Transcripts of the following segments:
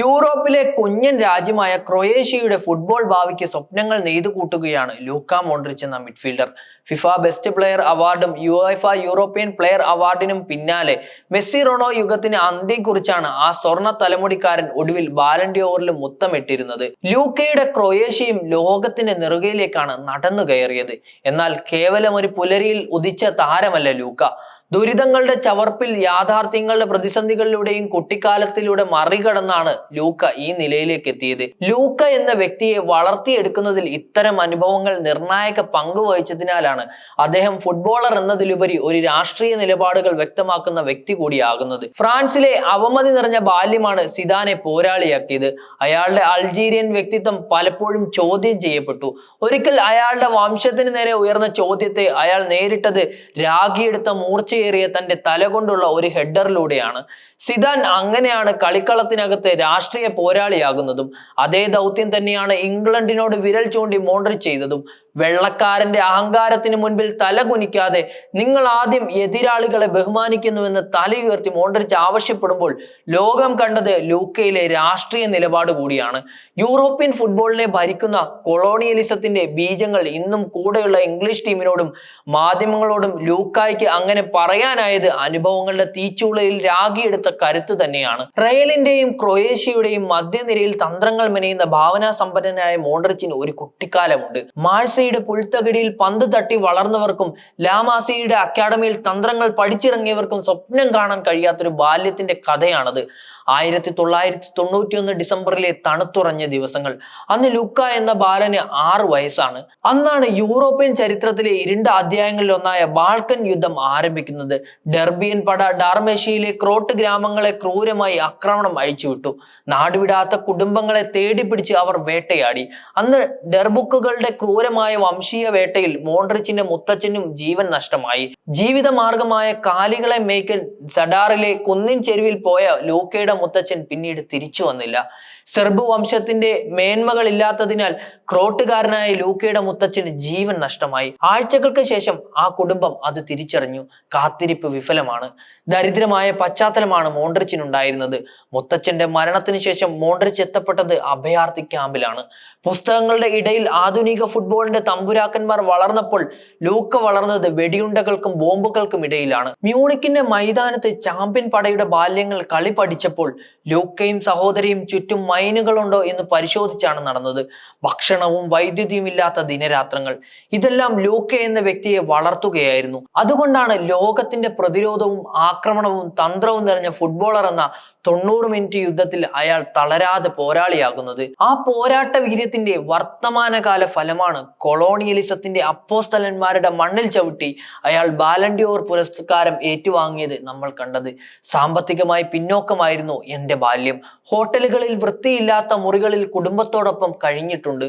യൂറോപ്പിലെ കുഞ്ഞൻ രാജ്യമായ ക്രൊയേഷ്യയുടെ ഫുട്ബോൾ ഭാവിക്ക് സ്വപ്നങ്ങൾ നെയ്തു കൂട്ടുകയാണ് ലൂക്ക മോൺട്രിച്ച് എന്ന മിഡ്ഫീൽഡർ. ഫിഫ ബെസ്റ്റ് പ്ലെയർ അവാർഡും യുഎഫ യൂറോപ്യൻ പ്ലെയർ അവാർഡിനും പിന്നാലെ മെസ്സി റൊണോ യുഗത്തിന് അന്ത്യം കുറിച്ചാണ് ആ സ്വർണ തലമുടിക്കാരൻ ഒടുവിൽ ബാലൻഡിയോറിലും മുത്തമിട്ടിരുന്നത്. ലൂക്കയുടെ ക്രൊയേഷ്യയും ലോകത്തിന്റെ നെറുകയിലേക്കാണ് നടന്നു കയറിയത് എന്നാൽ കേവലം ഒരു പുലരിയിൽ ഉദിച്ച താരമല്ല ലൂക്ക. ദുരിതങ്ങളുടെ ചവർപ്പിൽ യാഥാർത്ഥ്യങ്ങളുടെ പ്രതിസന്ധികളിലൂടെയും കുട്ടിക്കാലത്തിലൂടെ മറികടന്നാണ് ലൂക്ക ഈ നിലയിലേക്ക് എത്തിയത്. ലൂക്ക എന്ന വ്യക്തിയെ വളർത്തിയെടുക്കുന്നതിൽ ഇത്തരം അനുഭവങ്ങൾ നിർണായക പങ്ക് വഹിച്ചതിനാലാണ് അദ്ദേഹം ഫുട്ബോളർ എന്നതിലുപരി ഒരു രാഷ്ട്രീയ നിലപാടുകൾ വ്യക്തമാക്കുന്ന വ്യക്തി കൂടിയാകുന്നത്. ഫ്രാൻസിലെ അവമതി നിറഞ്ഞ ബാല്യമാണ് സിദാനെ പോരാളിയാക്കിയത്. അയാളുടെ അൾജീരിയൻ വ്യക്തിത്വം പലപ്പോഴും ചോദ്യം ചെയ്യപ്പെട്ടു. ഒരിക്കൽ അയാളുടെ വംശത്തിന് നേരെ ഉയർന്ന ചോദ്യത്തെ അയാൾ നേരിട്ടത് രാഗിയെടുത്ത മൂർച്ചയേറിയ തന്റെ തലകൊണ്ടുള്ള ഒരു ഹെഡറിലൂടെയാണ്. സിദാൻ അങ്ങനെയാണ് കളിക്കളത്തിനകത്തെ രാഷ്ട്രീയ പോരാളിയാകുന്നതും അതേ ദൗത്യം തന്നെയാണ് ഇംഗ്ലണ്ടിനോട് വിരൽ ചൂണ്ടി മോണ്ടർ ചെയ്തതും. വെള്ളക്കാരന്റെ അഹങ്കാരത്തിന് മുൻപിൽ തലകുനിക്കാതെ നിങ്ങൾ ആദ്യം എതിരാളികളെ ബഹുമാനിക്കുന്നുവെന്ന് തലയുയർത്തി മോണ്ടറിച്ച് ആവശ്യപ്പെടുമ്പോൾ ലോകം കണ്ടത് ലൂക്കയിലെ രാഷ്ട്രീയ നിലപാട് കൂടിയാണ്. യൂറോപ്യൻ ഫുട്ബോളിനെ ഭരിക്കുന്ന കൊളോണിയലിസത്തിന്റെ ബീജങ്ങൾ ഇന്നും കൂടെയുള്ള ഇംഗ്ലീഷ് ടീമിനോടും മാധ്യമങ്ങളോടും ലൂക്കായ്ക്ക് അങ്ങനെ പറയാനായത് അനുഭവങ്ങളുടെ തീച്ചുളയിൽ രാഗിയെടുത്ത കരുത്ത് തന്നെയാണ്. റയലിന്റെയും ക്രൊയേഷ്യയുടെയും മധ്യനിരയിൽ തന്ത്രങ്ങൾ മെനയുന്ന ഭാവനാ സമ്പന്നനായ മോണ്ടറിച്ചിന് ഒരു കുട്ടിക്കാലമുണ്ട്. മാഴ്സയുടെ പുഴുത്തകടിയിൽ പന്ത് തട്ടി വളർന്നവർക്കും ലാമാസിയുടെ അക്കാഡമിയിൽ തന്ത്രങ്ങൾ പഠിച്ചിറങ്ങിയവർക്കും സ്വപ്നം കാണാൻ കഴിയാത്തൊരു ബാല്യത്തിന്റെ കഥയാണത്. ആയിരത്തി തൊള്ളായിരത്തി തൊണ്ണൂറ്റി ഒന്ന് ഡിസംബറിലെ തണുത്തുറഞ്ഞ ദിവസങ്ങൾ. അന്ന് ലുക്ക എന്ന ബാലന് ആറ് വയസ്സാണ്. അന്നാണ് യൂറോപ്യൻ ചരിത്രത്തിലെ ഇരുണ്ട അധ്യായങ്ങളിൽ ഒന്നായ ബാൾക്കൻ യുദ്ധം ആരംഭിക്കുന്നത്. ഡെർബിയൻ പട ഡാർമേഷ്യയിലെ ക്രോട്ട് ഗ്രാമങ്ങളെ ക്രൂരമായി ആക്രമണം അഴിച്ചുവിട്ടു. നാടുവിടാത്ത കുടുംബങ്ങളെ തേടി പിടിച്ച് അവർ വേട്ടയാടി. അന്ന് ഡെർബുക്കുകളുടെ ക്രൂരമായ വംശീയ വേട്ടയിൽ മോൺട്രിച്ചിന്റെ മുത്തച്ഛനും ജീവൻ നഷ്ടമായി. ജീവിതമാർഗമായ കാലികളെ മേയ്ക്കൻ സഡാറിലെ കുന്നിൻ ചെരുവിൽ പോയ ലൂക്കയുടെ മുത്തച്ഛൻ പിന്നീട് തിരിച്ചു വന്നില്ല. സെർബ് വംശത്തിന്റെ മേന്മകൾ ഇല്ലാത്തതിനാൽ ക്രോട്ടുകാരനായ ലൂക്കയുടെ മുത്തച്ഛന് ജീവൻ നഷ്ടമായി. ആഴ്ചകൾക്ക് ശേഷം ആ കുടുംബം അത് തിരിച്ചറിഞ്ഞു. കാത്തിരിപ്പ് വിഫലമാണ്. ദരിദ്രമായ പശ്ചാത്തലമാണ് മോൺട്രിച്ചിനുണ്ടായിരുന്നത് മുത്തച്ഛന്റെ മരണത്തിന് ശേഷം മോൺട്രിച്ച് എത്തപ്പെട്ടത് അഭയാർത്ഥി ക്യാമ്പിലാണ്. പുസ്തകങ്ങളുടെ ഇടയിൽ ആധുനിക ഫുട്ബോളിന്റെ തമ്പുരാക്കന്മാർ വളർന്നപ്പോൾ ലൂക്ക വളർന്നത് വെടിയുണ്ടകൾക്കും ബോംബുകൾക്കും ഇടയിലാണ്. മ്യൂണിക്കിന്റെ മൈതാനത്ത് ചാമ്പ്യൻ പടയുടെ ബാല്യങ്ങൾ കളി പഠിച്ചപ്പോൾ ലൂക്കയും സഹോദരിയും ചുറ്റും മൈനുകളുണ്ടോ എന്ന് പരിശോധിച്ചാണ് നടന്നത്. ഭക്ഷണവും വൈദ്യുതിയും ഇല്ലാത്ത ദിനരാത്രങ്ങൾ. ഇതെല്ലാം ലൂക്ക എന്ന വ്യക്തിയെ വളർത്തുകയായിരുന്നു. അതുകൊണ്ടാണ് ലോകത്തിന്റെ പ്രതിരോധവും ആക്രമണവും തന്ത്രവും നിറഞ്ഞ ഫുട്ബോളർ എന്ന തൊണ്ണൂറ് മിനിറ്റ് യുദ്ധത്തിൽ അയാൾ തളരാതെ പോരാളിയാകുന്നത്. ആ പോരാട്ട വീര്യത്തിന്റെ വർത്തമാനകാല ഫലമാണ് കൊളോണിയലിസത്തിന്റെ അപ്പോസ്തലന്മാരുടെ മണ്ണിൽ ചവിട്ടി അയാൾ ബാലൻഡിയോർ പുരസ്കാരം ഏറ്റുവാങ്ങിയത് നമ്മൾ കണ്ടത്. സാമ്പത്തികമായി പിന്നോക്കമായിരുന്നു എന്റെ ബാല്യം. ഹോട്ടലുകളിൽ വൃത്തിയില്ലാത്ത മുറികളിൽ കുടുംബത്തോടൊപ്പം കഴിഞ്ഞിട്ടുണ്ട്.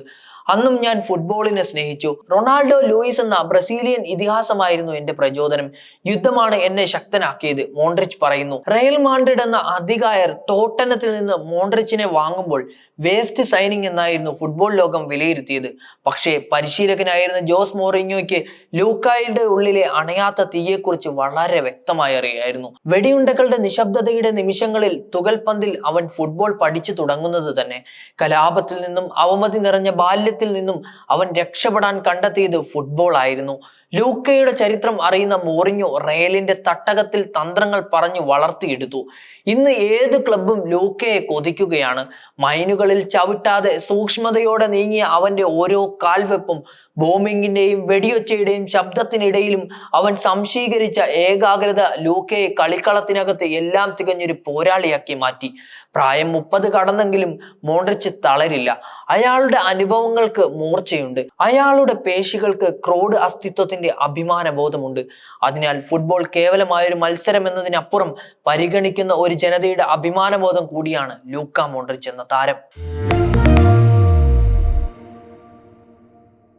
അന്നും ഞാൻ ഫുട്ബോളിനെ സ്നേഹിച്ചു. റൊണാൾഡോ ലൂയിസ് എന്ന ബ്രസീലിയൻ ഇതിഹാസമായിരുന്നു എന്റെ പ്രചോദനം. യുദ്ധമാണ് എന്നെ ശക്തനാക്കിയത് മോൺട്രിച്ച് പറയുന്നു. റയൽ മാൻഡ്രിഡ് എന്ന അധികായർ ടോട്ടനത്തിൽ നിന്ന് മോൺട്രിച്ചിനെ വാങ്ങുമ്പോൾ വേസ്റ്റ് സൈനിങ് എന്നായിരുന്നു ഫുട്ബോൾ ലോകം വിലയിരുത്തിയത്. പക്ഷേ പരിശീലകനായിരുന്ന ജോസ് മോറിഞ്ഞോയ്ക്ക് ലൂക്കായുടെ ഉള്ളിലെ അണയാത്ത തീയെക്കുറിച്ച് വളരെ വ്യക്തമായി അറിയായിരുന്നു. വെടിയുണ്ടകളുടെ നിശബ്ദതയുടെ നിമിഷങ്ങളിൽ തുകൽപന്തിൽ അവൻ ഫുട്ബോൾ പഠിച്ചു തുടങ്ങുന്നത് തന്നെ. കലാപത്തിൽ നിന്നും അവമതി നിറഞ്ഞ ബാല്യത്തിൽ നിന്നും അവൻ രക്ഷപ്പെടാൻ കണ്ടെത്തിയത് ഫുട്ബോൾ ആയിരുന്നു. ലൂക്കയുടെ ചരിത്രം അറിയുന്ന മോറിഞ്ഞോ റയലിന്റെ തട്ടകത്തിൽ തന്ത്രങ്ങൾ പറഞ്ഞു വളർത്തിയെടുത്തു. ഇന്ന് ഏത് ക്ലബും ലൂക്കയെ കൊതിക്കുകയാണ്. മൈനുകളിൽ ചവിട്ടാതെ സൂക്ഷ്മതയോടെ നീങ്ങിയ അവന്റെ ഓരോ കാൽവെപ്പും ബോംബിങ്ങിന്റെയും വെടിയൊച്ചയുടെയും ശബ്ദത്തിനിടയിലും അവൻ സംശീകരിച്ച ഏകാഗ്രത ലൂക്കയെ കളിക്കളത്തിനകത്ത് എല്ലാം തികഞ്ഞൊരു പോരാളിയാക്കി മാറ്റി. പ്രായം മുപ്പത് കടന്നെങ്കിലും മോണ്ടിച്ച് തളരില്ല. അയാളുടെ അനുഭവങ്ങൾക്ക് മൂർച്ചയുണ്ട്. അയാളുടെ പേശികൾക്ക് ക്രോഡ് അസ്തിത്വത്തിന്റെ അഭിമാന ബോധമുണ്ട് അതിനാൽ ഫുട്ബോൾ കേവലമായൊരു മത്സരം എന്നതിനപ്പുറം പരിഗണിക്കുന്ന ഒരു ജനതയുടെ അഭിമാനബോധം കൂടിയാണ് ലൂക്ക മോൺട്രിച്ച് എന്ന താരം.